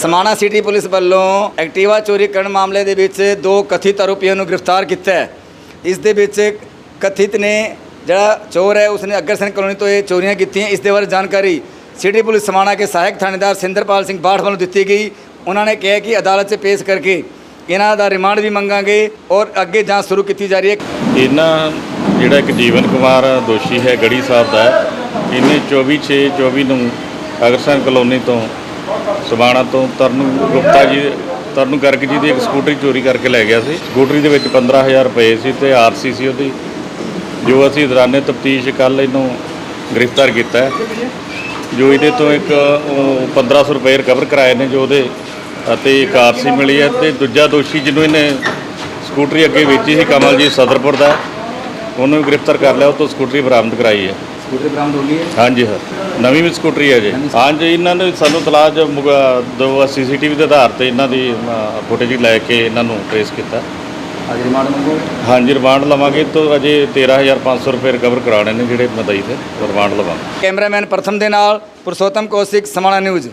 Samana city police ਵੱਲੋਂ Activa ਚੋਰੀ ਕਰਨ ਮਾਮਲੇ ਦੇ ਵਿੱਚ ਦੋ ਕਥਿਤ ਆਰੋਪੀਆਂ ਨੂੰ ਗ੍ਰਿਫਤਾਰ ਕੀਤਾ ਹੈ। ਇਸ ਦੇ ਵਿੱਚ ਕਥਿਤ ਨੇ ਜਿਹੜਾ ਚੋਰ ਹੈ, ਉਸਨੇ ਅਗਰਸੈਨ ਕਲੋਨੀ ਤੋਂ ਇਹ ਚੋਰੀਆਂ ਕੀਤੀਆਂ। ਇਸ ਦੇ ਬਾਰੇ ਜਾਣਕਾਰੀ ਸਿਟੀ ਪੁਲਿਸ ਸਮਾਣਾ ਕੇ ਸਹਾਇਕ ਥਾਣੇਦਾਰ ਸਿੰਦਰਪਾਲ ਸਿੰਘ ਬਾਠ ਵੱਲੋਂ ਦਿੱਤੀ ਗਈ। ਉਹਨਾਂ ਨੇ ਕਿਹਾ ਕਿ ਅਦਾਲਤ 'ਚ ਪੇਸ਼ ਕਰਕੇ ਇਹਨਾਂ ਦਾ ਰਿਮਾਂਡ ਵੀ ਮੰਗਾਂਗੇ ਔਰ ਅੱਗੇ ਜਾਂਚ ਸ਼ੁਰੂ ਕੀਤੀ ਜਾ ਰਹੀ ਹੈ। ਇਹਨਾਂ ਜਿਹੜਾ ਇੱਕ ਜੀਵਨ ਕੁਮਾਰ ਦੋਸ਼ੀ ਹੈ, ਗੜੀ ਸਾਹਿਬ ਦਾ ਇਹਨੇ 24 6 24 ਨੂੰ ਅਗਰਸੈਨ ਕਲੋਨੀ ਤੋਂ ਸਬਾਣਾ ਤੋਂ ਤਰਨੂ ਗੁਪਤਾ ਜੀ, ਤਰਨੂ ਗਰਗ ਜੀ ਦੀ ਇੱਕ ਸਕੂਟਰੀ ਚੋਰੀ ਕਰਕੇ ਲੈ ਗਿਆ ਸੀ। ਸਕੂਟਰੀ ਦੇ ਵਿੱਚ 15000 ਰੁਪਏ ਸੀ ਤੇ ਆਰਸੀ ਸੀ ਉਹਦੀ, ਜੋ ਅਸੀਂ ਦੌਰਾਨੇ ਤਫਤੀਸ਼ ਕੱਲ ਇਹਨੂੰ ਗ੍ਰਿਫਤਾਰ ਕੀਤਾ ਜੋ ਇਹਦੇ ਤੋਂ ਇੱਕ, ਉਹ 1500 ਰੁਪਏ ਰਿਕਵਰ ਕਰਾਏ ਨੇ ਜੋ ਉਹਦੇ, ਅਤੇ ਇੱਕ ਆਰਸੀ ਮਿਲੀ ਹੈ ਤੇ ਦੂਜਾ ਦੋਸ਼ੀ ਜਿਹਨੂੰ ਇਹਨੇ ਸਕੂਟਰੀ ਅੱਗੇ ਵੇਚੀ ਸੀ, ਕਮਲਜੀਤ ਸਦਰਪੁਰ ਦਾ, ਉਹਨੂੰ ਵੀ ਗ੍ਰਿਫਤਾਰ ਕਰ ਲਿਆ, ਉਹ ਤੋਂ ਸਕੂਟਰੀ ਬਰਾਮਦ ਕਰਾਈ ਹੈ। ਸਕੂਟਰ ਬਰਾਮਦ ਹੋ ਗਈ ਹੈ? ਹਾਂਜੀ ਸਰ ਨਵੀਂ ਵੀ ਸਕੂਟਰੀ ਹੈ ਜੀ। ਹਾਂਜੀ ਇਹਨਾਂ ਨੇ ਸਾਨੂੰ ਤਲਾਸ਼ ਦੋ ਸੀਸੀਟੀਵੀ ਦੇ ਆਧਾਰ ਤੇ ਇਹਨਾਂ ਦੀ ਫੁਟੇਜ ਲੈ ਕੇ ਇਹਨਾਂ ਨੂੰ ਟ੍ਰੇਸ ਕੀਤਾ। ਅੱਜ ਰਿਮਾਂਡ ਮੰਗੋਗੇ? ਹਾਂਜੀ ਰਿਮਾਂਡ ਲਵਾਂਗੇ ਤੋਂ ਅਜੇ 13500 ਰੁਪਏ ਰਿਕਵਰ ਕਰਾਣੇ ਨੇ ਜਿਹੜੇ ਮਦਈ ਤੇ ਰਿਮਾਂਡ ਲਵਾਂਗੇ। ਕੈਮਰਾਮੈਨ ਪ੍ਰਥਮ ਦੇ ਨਾਲ ਪੁਰਸ਼ੋਤਮ ਕੌਸ਼ਿਕ ਸਮਾਣਾ ਨਿਊਜ਼।